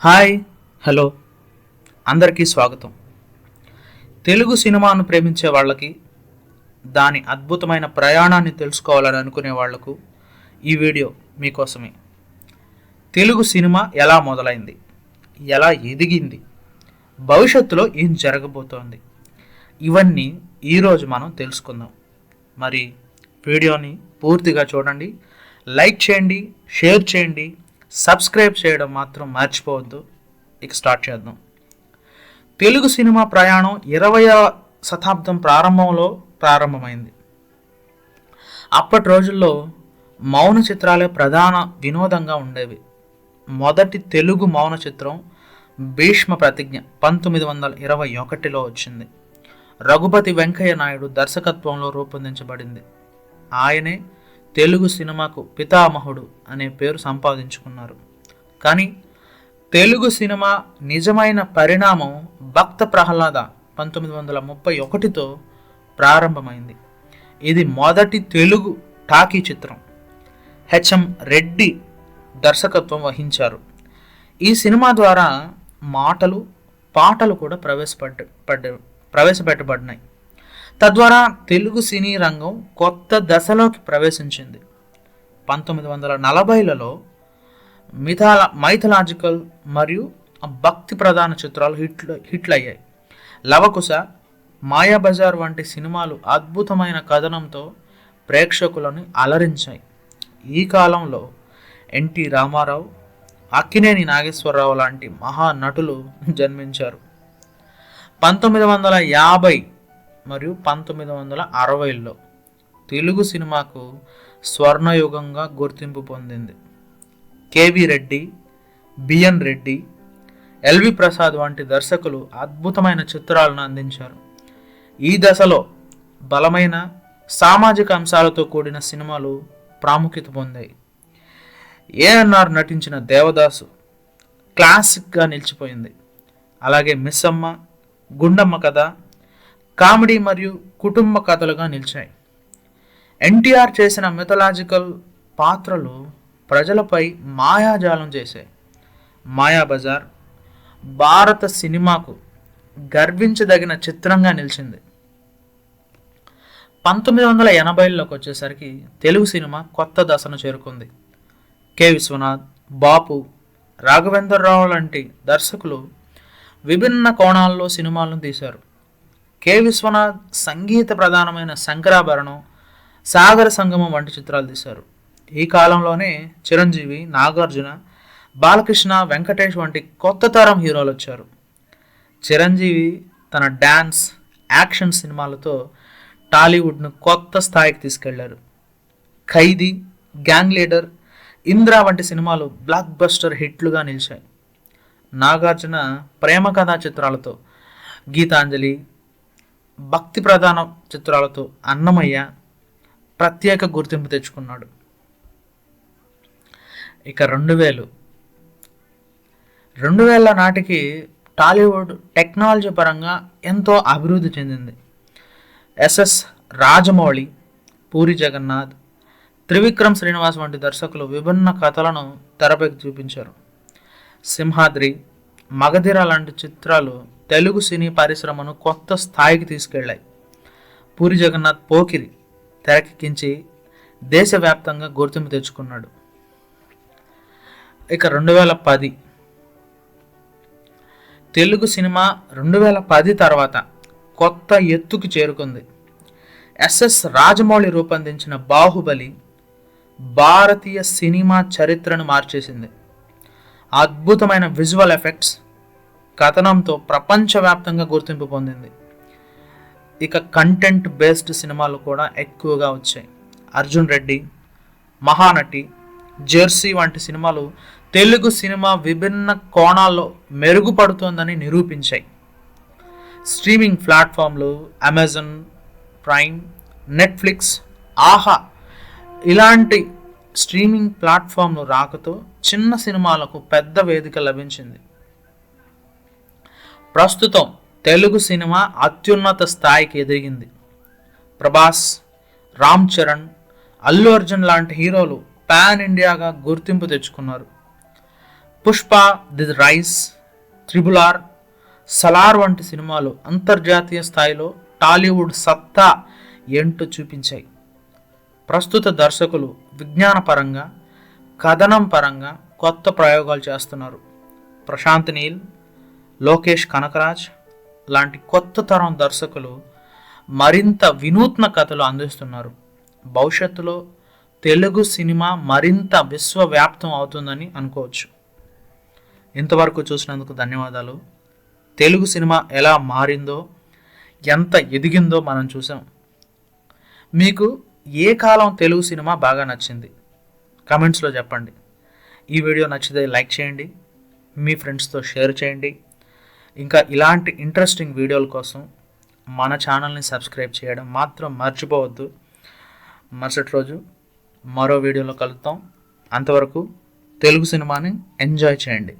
Hi. Hello. అందరికీ స్వాగతం. తెలుగు సినిమాను ప్రేమించే వాళ్ళకి దాని అద్భుతమైన ప్రయాణాన్ని తెలుసుకోవాలని అనుకునే వాళ్ళకు ఈ వీడియో మీకోసమే. తెలుగు సినిమా ఎలా మొదలైంది? ఎలా ఎదిగింది? భవిష్యత్తులో ఏం జరగబోతోంది? ఇవన్నీ ఈరోజు మనం తెలుసుకుందాం. మరి వీడియోని పూర్తిగా చూడండి. లైక్ చేయండి షేర్ చేయండి సబ్స్క్రైబ్ చేయడం మాత్రం మర్చిపోవద్దు. ఇక స్టార్ట్ చేద్దాం. తెలుగు సినిమా ప్రయాణం ఇరవయ శతాబ్దం ప్రారంభంలో ప్రారంభమైంది. అప్పటి రోజుల్లో మౌన చిత్రాలే ప్రధాన వినోదంగా ఉండేవి. మొదటి తెలుగు మౌన చిత్రం భీష్మ ప్రతిజ్ఞ పంతొమ్మిది వందల ఇరవై ఒకటిలో వచ్చింది. రఘుపతి వెంకయ్య నాయుడు దర్శకత్వంలో రూపొందించబడింది. ఆయనే తెలుగు సినిమాకు పితామహుడు అనే పేరు సంపాదించుకున్నారు. కానీ తెలుగు సినిమా నిజమైన పరిణామం భక్త ప్రహ్లాద పంతొమ్మిది వందల ముప్పై ఒకటితో ప్రారంభమైంది. ఇది మొదటి తెలుగు టాకీ చిత్రం. హెచ్ఎం రెడ్డి దర్శకత్వం వహించారు. ఈ సినిమా ద్వారా మాటలు పాటలు కూడా ప్రవేశపెట్ట పడ్డ ప్రవేశపెట్టబడినాయి. తద్వారా తెలుగు సినీ రంగం కొత్త దశలోకి ప్రవేశించింది. పంతొమ్మిది వందల నలభైలలో మిథాల మైథలాజికల్ మరియు భక్తి ప్రధాన చిత్రాలు హిట్లు హిట్లయ్యాయి. లవకుశ మాయాబజార్ వంటి సినిమాలు అద్భుతమైన కథనంతో ప్రేక్షకులను అలరించాయి. ఈ కాలంలో ఎన్టీ రామారావు అక్కినేని నాగేశ్వరరావు లాంటి మహానటులు జన్మించారు. పంతొమ్మిది వందల యాభై మరియు పంతొమ్మిది వందల అరవైలో తెలుగు సినిమాకు స్వర్ణయుగంగా గుర్తింపు పొందింది. KV Reddy BN Reddy LV Prasad వంటి దర్శకులు అద్భుతమైన చిత్రాలను అందించారు. ఈ దశలో బలమైన సామాజిక అంశాలతో కూడిన సినిమాలు ప్రాముఖ్యత పొందాయి. ఏఎన్ఆర్ నటించిన దేవదాసు క్లాసిక్గా నిలిచిపోయింది. అలాగే మిస్సమ్మ గుండమ్మ కథ కామెడీ మరియు కుటుంబ కథలుగా నిలిచాయి. ఎన్టీఆర్ చేసిన మిథలాజికల్ పాత్రలు ప్రజలపై మాయాజాలం చేశాయి. మాయాబజార్ భారత సినిమాకు గర్వించదగిన చిత్రంగా నిలిచింది. పంతొమ్మిది వందల ఎనభైలోకి వచ్చేసరికి తెలుగు సినిమా కొత్త దశను చేరుకుంది. కె. విశ్వనాథ్ బాపు రాఘవేంద్రరావు లాంటి దర్శకులు విభిన్న కోణాల్లో సినిమాలను తీశారు. కె. విశ్వనాథ్ సంగీత ప్రధానమైన శంకరాభరణం సాగర సంగమం వంటి చిత్రాలు తీశారు. ఈ కాలంలోనే చిరంజీవి నాగార్జున బాలకృష్ణ వెంకటేష్ వంటి కొత్త తరం హీరోలు వచ్చారు. చిరంజీవి తన డ్యాన్స్ యాక్షన్ సినిమాలతో టాలీవుడ్ను కొత్త స్థాయికి తీసుకెళ్ళారు. ఖైదీ గ్యాంగ్ లీడర్ ఇంద్రా వంటి సినిమాలు బ్లాక్ బస్టర్ హిట్లుగా నిలిచాయి. నాగార్జున ప్రేమ కథా చిత్రాలతో గీతాంజలి భక్తి ప్రధాన చిత్రాలతో అన్నమయ్య ప్రత్యేక గుర్తింపు తెచ్చుకున్నాడు. ఇక రెండు వేలు. రెండు వేల నాటికి టాలీవుడ్ టెక్నాలజీ పరంగా ఎంతో అభివృద్ధి చెందింది. ఎస్ఎస్ రాజమౌళి పూరి జగన్నాథ్ త్రివిక్రమ్ శ్రీనివాస్ వంటి దర్శకులు విభిన్న కథలను తెరపైకి చూపించారు. సింహాద్రి మగధిర లాంటి చిత్రాలు తెలుగు సినీ పరిశ్రమను కొత్త స్థాయికి తీసుకెళ్ళాయి పూరి జగన్నాథ్ పోకిరి తెరకెక్కించి దేశవ్యాప్తంగా గుర్తింపు తెచ్చుకున్నాడు. ఇక రెండు వేల పది తెలుగు సినిమా రెండు వేల పది తర్వాత కొత్త ఎత్తుకు చేరుకుంది. ఎస్ఎస్ రాజమౌళి రూపొందించిన బాహుబలి భారతీయ సినిమా చరిత్రను మార్చేసింది. అద్భుతమైన విజువల్ ఎఫెక్ట్స్ కథనంతో ప్రపంచవ్యాప్తంగా గుర్తింపు పొందింది. ఇక కంటెంట్ బేస్డ్ సినిమాలు కూడా ఎక్కువగా వచ్చాయి. అర్జున్ రెడ్డి మహానటి జెర్సీ వంటి సినిమాలు తెలుగు సినిమా విభిన్న కోణాల్లో మెరుగుపడుతోందని నిరూపించాయి. స్ట్రీమింగ్ ప్లాట్ఫామ్లు అమెజాన్ ప్రైమ్ నెట్ఫ్లిక్స్ ఆహా! ఇలాంటి స్ట్రీమింగ్ ప్లాట్ఫామ్లు రాకతో చిన్న సినిమాలకు పెద్ద వేదిక లభించింది. ప్రస్తుతం తెలుగు సినిమా అత్యున్నత స్థాయికి ఎదిగింది. ప్రభాస్ రామ్ చరణ్ అల్లు అర్జున్ లాంటి హీరోలు పాన్ ఇండియాగా గుర్తింపు తెచ్చుకున్నారు. Pushpa the rise triple R Salaar వంటి సినిమాలు అంతర్జాతీయ స్థాయిలో టాలీవుడ్ సత్తా ఏంటో చూపించాయి. ప్రస్తుత దర్శకులు విజ్ఞానపరంగా కథనం పరంగా కొత్త ప్రయోగాలు చేస్తున్నారు. ప్రశాంత్ నీల్ లోకేష్ కనకరాజ్ లాంటి కొత్త తరం దర్శకులు మరింత వినూత్న కథలు అందిస్తున్నారు. భవిష్యత్తులో తెలుగు సినిమా మరింత విశ్వవ్యాప్తం అవుతుందని అనుకోవచ్చు. ఇంతవరకు చూసినందుకు ధన్యవాదాలు. తెలుగు సినిమా ఎలా మారిందో ఎంత ఎదిగిందో మనం చూసాం మీకు ఏ కాలం తెలుగు సినిమా బాగా నచ్చింది? కమెంట్స్లో చెప్పండి. ఈ వీడియో నచ్చితే లైక్ చేయండి. మీ ఫ్రెండ్స్తో షేర్ చేయండి. ఇంకా ఇలాంటి ఇంట్రెస్టింగ్ వీడియోల కోసం మన ఛానల్ని సబ్స్క్రైబ్ చేయడం మాత్రం మర్చిపోవద్దు. మరుసటి రోజు మరో వీడియోలో కలుద్దాం. అంతవరకు తెలుగు సినిమాని ఎంజాయ్ చేయండి.